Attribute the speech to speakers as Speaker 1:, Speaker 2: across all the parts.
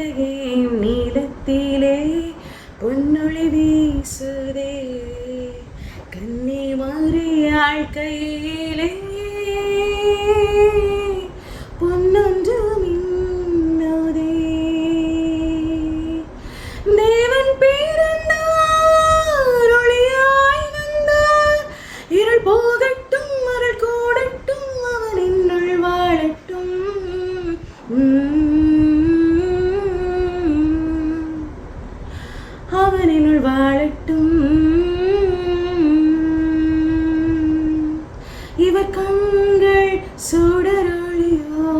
Speaker 1: പലകയും നീലത്തിലെ പൊന്നൊളി വീസുതേ. കന്നി മാറിയാൾ കയ്യിലേ പൊന്നുണ്ട് அவனினுள் வாழட்டும். இவர் கண்கள் சுடரொழியோ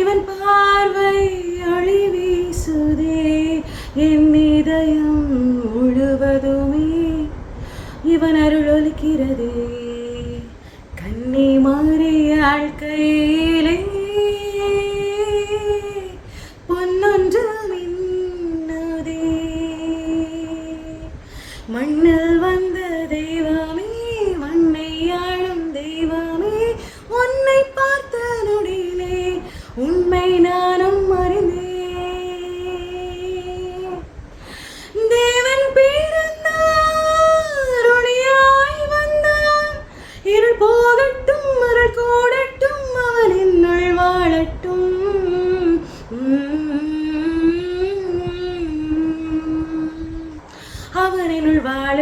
Speaker 1: இவன் பார்வை ஒளி வீசுதே என் இதயம் முழுவதுமே இவன் அருள் ஒலிக்கிறதே. கண்ணி மாறியாள் ஆழ்கையே மண்ணில் നിങ്ങൾ